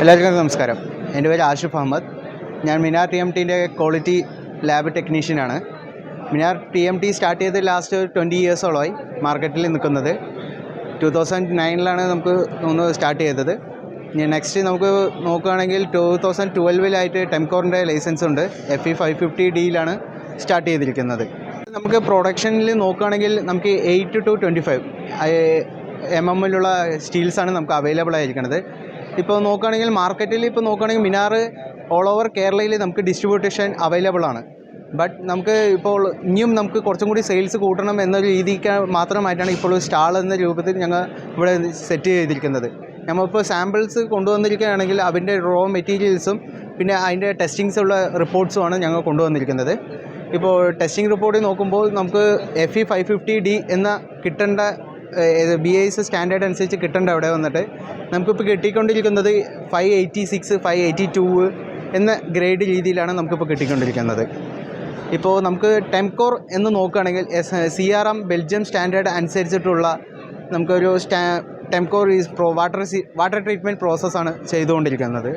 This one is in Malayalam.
എല്ലാവർക്കും നമസ്കാരം. എന്റെ പേര് ആഷിഫ് അഹമ്മദ്. ഞാൻ മിനാർ ടി എം ടീന്റെ quality lab ടെക്നീഷ്യനാണ് Minar T M T start ചെയ്ത് ലാസ്റ്റ് ട്വന്റി ഇയേഴ്സോളമായി മാർക്കറ്റിൽ നിൽക്കുന്നത്. ടു തൗസൻഡ് നയനിലാണ് നമുക്ക് ഒന്ന് സ്റ്റാർട്ട് ചെയ്തത്. ഇനി നെക്സ്റ്റ് നമുക്ക് നോക്കുകയാണെങ്കിൽ ടു തൗസൻഡ് ട്വൽവിലായിട്ട് ടെംകോറിന്റെ ലൈസൻസ് ഉണ്ട്. എഫ് ഇ ഫൈവ് ഫിഫ്റ്റി ഡിയിലാണ് സ്റ്റാർട്ട് ചെയ്തിരിക്കുന്നത്. നമുക്ക് പ്രൊഡക്ഷനിൽ നോക്കുകയാണെങ്കിൽ നമുക്ക് eight two twenty five M എമ്മിലുള്ള സ്റ്റീൽസാണ് നമുക്ക് അവൈലബിൾ ആയിരിക്കുന്നത്. ഇപ്പോൾ നോക്കുകയാണെങ്കിൽ മാർക്കറ്റിൽ ഇപ്പോൾ നോക്കുകയാണെങ്കിൽ മിനാർ ഓൾ ഓവർ കേരളയിൽ നമുക്ക് ഡിസ്ട്രിബ്യൂട്ടേഷൻ അവൈലബിൾ ആണ്. ബട്ട് നമുക്ക് ഇപ്പോൾ ഇനിയും നമുക്ക് കുറച്ചും കൂടി സെയിൽസ് കൂട്ടണം എന്ന രീതിക്ക് മാത്രമായിട്ടാണ് ഇപ്പോൾ സ്റ്റാൾ എന്ന രൂപത്തിൽ ഞങ്ങൾ ഇവിടെ സെറ്റ് ചെയ്തിരിക്കുന്നത്. നമ്മളിപ്പോൾ സാമ്പിൾസ് കൊണ്ടുവന്നിരിക്കുകയാണെങ്കിൽ അതിന്റെ റോ മെറ്റീരിയൽസും പിന്നെ അതിന്റെ ടെസ്റ്റിങ്സ് ഉള്ള റിപ്പോർട്ട്സുമാണ് ഞങ്ങൾ കൊണ്ടുവന്നിരിക്കുന്നത്. ഇപ്പോൾ ടെസ്റ്റിംഗ് റിപ്പോർട്ടിൽ നോക്കുമ്പോൾ നമുക്ക് F E five fifty D എന്ന കിട്ടേണ്ട ബി ഐ എസ് സ്റ്റാൻഡേർഡ് അനുസരിച്ച് കിട്ടേണ്ട അവിടെ വന്നിട്ട്. നമുക്കിപ്പോൾ കിട്ടിക്കൊണ്ടിരിക്കുന്നത് five eighty six five eighty two എന്ന ഗ്രേഡ് രീതിയിലാണ് നമുക്കിപ്പോൾ കിട്ടിക്കൊണ്ടിരിക്കുന്നത്. ഇപ്പോൾ നമുക്ക് ടെംകോർ എന്ന് നോക്കുകയാണെങ്കിൽ S C R M Belgium standard അനുസരിച്ചിട്ടുള്ള നമുക്കൊരു സ്റ്റാ Temcor is pro water C water treatment പ്രോസസ്സാണ് ചെയ്തുകൊണ്ടിരിക്കുന്നത്.